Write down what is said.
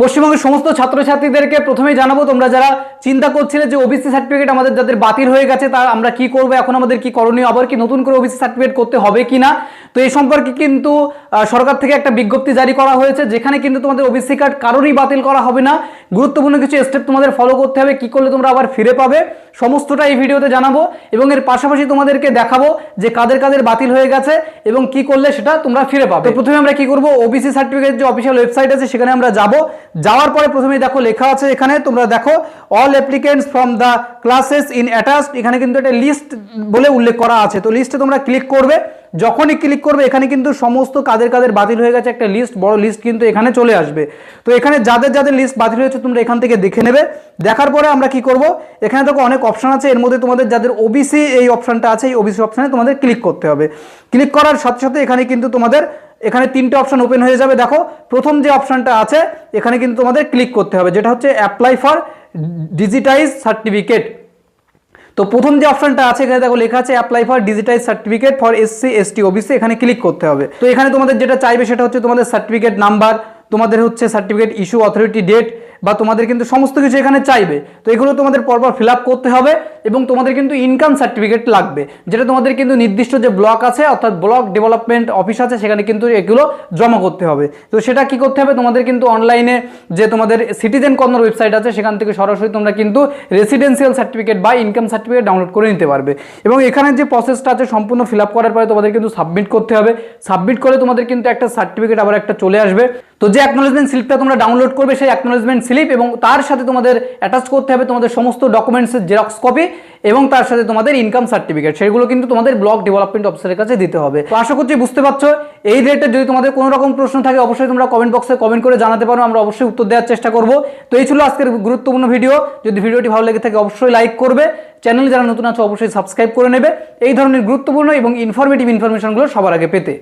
পশ্চিমবঙ্গের সমস্ত ছাত্রছাত্রীদেরকে প্রথমেই জানাব, তোমরা যারা চিন্তা করছিলে যে ওবিসি সার্টিফিকেট আমাদের যাদের বাতিল হয়ে গেছে, তার আমরা কি করব, এখন আমাদের কি করণীয়, আবার কি নতুন করে ওবিসি সার্টিফিকেট করতে হবে কি না তো এই সম্পর্কে কিন্তু সরকার থেকে একটা বিজ্ঞপ্তি জারি করা হয়েছে, যেখানে কিন্তু তোমাদের ওবিসি কার্ড কারোরই বাতিল করা হবে না। গুরুত্বপূর্ণ কিছু স্টেপ তোমাদের ফলো করতে হবে, কি করলে তোমরা আবার ফিরে পাবে, সমস্তটা এই ভিডিওতে জানাব। এবং এর পাশাপাশি তোমাদেরকে দেখাবো যে কাদের কাদের বাতিল হয়ে গেছে এবং কি করলে সেটা তোমরা ফিরে পাবে। প্রথমে আমরা কি করব ওবিসি সার্টিফিকেট যে অফিসিয়াল ওয়েবসাইট আছে, সেখানে আমরা যাব। যাওয়ার পরে প্রথমেই দেখো লেখা আছে এখানে, তোমরা দেখো all applicants from the classes in attached এখানে কিন্তু একটা লিস্ট বলে উল্লেখ করা আছে। তো লিস্টে তোমরা ক্লিক করবে, যখনই ক্লিক করবে, এখানে কিন্তু সমস্ত কাদের কাদের বাতিল হয়ে গেছে একটা লিস্ট বড় লিস্ট কিন্তু এখানে চলে আসবে। তো এখানে যাদের যাদের লিস্ট বাতিল হয়েছে, তোমরা এখান থেকে দেখে নেবে। দেখার পরে আমরা কি করব? এখানে দেখো অনেক অপশন আছে, এর মধ্যে তোমাদের যাদের ওবিসি এই অপশনটা আছে, এই ওবিসি অপশানে তোমাদের ক্লিক করতে হবে। ক্লিক করার সাথে সাথে এখানে কিন্তু তোমাদের এখানে তিনটে অপশন ওপেন হয়ে যাবে। দেখো, প্রথম যে অপশনটা আছে, এখানে কিন্তু তোমাদের ক্লিক করতে হবে, যেটা হচ্ছে অ্যাপ্লাই ফর ডিজিটাইজ সার্টিফিকেট তো প্রথম যে অপশনটা আছে, এখানে দেখো লেখা আছে apply for digitise certificate for SC ST OBC এখানে ক্লিক করতে হবে। তো এখানে তোমাদের যেটা চাইবে, সেটা হচ্ছে তোমাদের সার্টিফিকেট নাম্বার তোমাদের হচ্ছে সার্টিফিকেট ইস্যু অথরিটি ডেট বা তোমাদের কিন্তু সমস্ত কিছু এখানে চাইবে। তো এগুলো তোমাদের পরপর ফিল করতে হবে এবং তোমাদের কিন্তু ইনকাম সার্টিফিকেট লাগবে। যেটা তোমাদের কিন্তু নির্দিষ্ট যে ব্লক আছে, অর্থাৎ ব্লক ডেভেলপমেন্ট অফিস আছে, সেখানে কিন্তু এগুলো জমা করতে হবে। তো সেটা কি করতে হবে? তোমাদের কিন্তু অনলাইনে যে তোমাদের সিটিজেন কর্নার ওয়েবসাইট আছে, সেখান থেকে সরাসরি তোমরা কিন্তু রেসিডেন্সিয়াল সার্টিফিকেট বা ইনকাম সার্টিফিকেট ডাউনলোড করে নিতে পারবে। এবং এখানে যে প্রসেসটা আছে, সম্পূর্ণ ফিল করার পরে তোমাদের কিন্তু সাবমিট করতে হবে। সাবমিট করে তোমাদের কিন্তু একটা সার্টিফিকেট আবার একটা চলে আসবে। তো যে অ্যাকনোলেজমেন্ট স্লিপটা তোমরা ডাউনলোড করবে, সেই অ্যাকনোলেজমেন্ট স্লিপ এবং তার সাথে তোমাদের অ্যাটাচ করতে হবে তোমাদের সমস্ত ডকুমেন্টসের জেরক্স কপি এবং তার সাথে তোমাদের ইনকাম সার্টিফিকেট সেগুলো কিন্তু তোমাদের ব্লক ডেভেলপমেন্ট অফিসারের কাছে দিতে হবে। তো আশা করছি বুঝতে পারছ, এই রিলেটেড যদি তোমাদের কোনো রকম প্রশ্ন থাকে, অবশ্যই তোমরা কমেন্ট বক্সে কমেন্ট করে জানাতে পারো, আমরা অবশ্যই উত্তর দেওয়ার চেষ্টা করব। তো এই ছিল আজকের গুরুত্বপূর্ণ ভিডিও যদি ভিডিওটি ভালো লেগে থাকে, অবশ্যই লাইক করবে। চ্যানেল যারা নতুন আছে, অবশ্যই সাবস্ক্রাইব করে নেবে। এই ধরনের গুরুত্বপূর্ণ এবং ইনফরমেটিভ ইনফরমেশনগুলো সবার আগে পেতে।